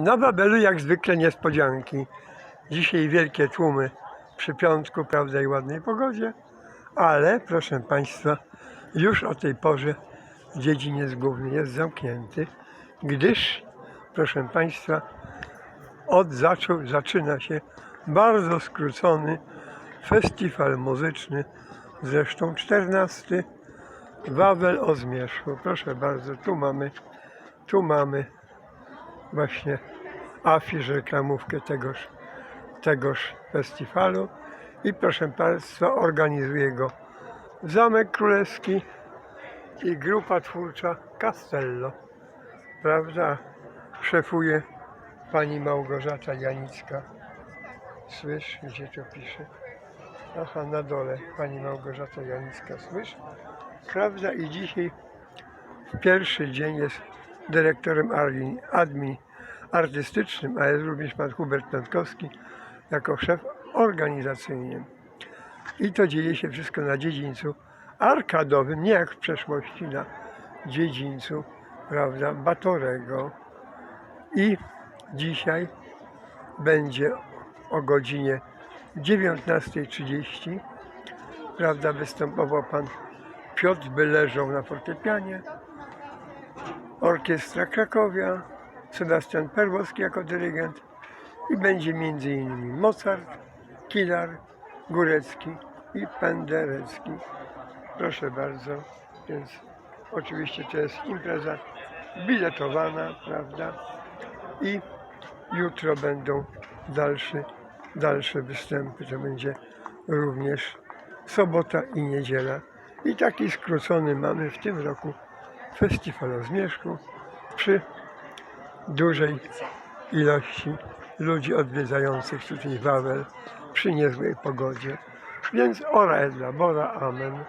Na Babelu jak zwykle niespodzianki. Dzisiaj wielkie tłumy przy piątku, prawda, i ładnej pogodzie, ale proszę Państwa, już o tej porze dziedziniec główny jest zamknięty, gdyż, proszę Państwa, od zaczął, zaczyna się bardzo skrócony festiwal muzyczny, zresztą 14 Wawel o Zmierzchu. Proszę bardzo, tu mamy, tu mamy właśnie afisz, reklamówkę tegoż, tegoż festiwalu i proszę Państwa organizuje go Zamek Królewski i grupa twórcza Castello, prawda? Szefuje pani Małgorzata Janicka. Słysz, gdzie to pisze? Aha, na dole pani Małgorzata Janicka, słysz? Prawda? I dzisiaj pierwszy dzień jest dyrektorem admin, artystycznym, a jest również pan Hubert Piątkowski jako szef organizacyjny. I to dzieje się wszystko na dziedzińcu arkadowym, nie jak w przeszłości na dziedzińcu, prawda, Batorego. I dzisiaj będzie o godzinie 19.30, prawda, występował pan Piotr Byleżał na fortepianie, Orkiestra Krakowia, Sebastian Perwowski jako dyrygent i będzie m.in. Mozart, Kilar, Górecki i Penderecki. Proszę bardzo, więc oczywiście to jest impreza biletowana, prawda? I jutro będą dalsze, dalsze występy. To będzie również sobota i niedziela. I taki skrócony mamy w tym roku festiwal o Zmierzchu przy dużej ilości ludzi odwiedzających tutaj Wawel przy niezłej pogodzie. Więc ora et labora, amen.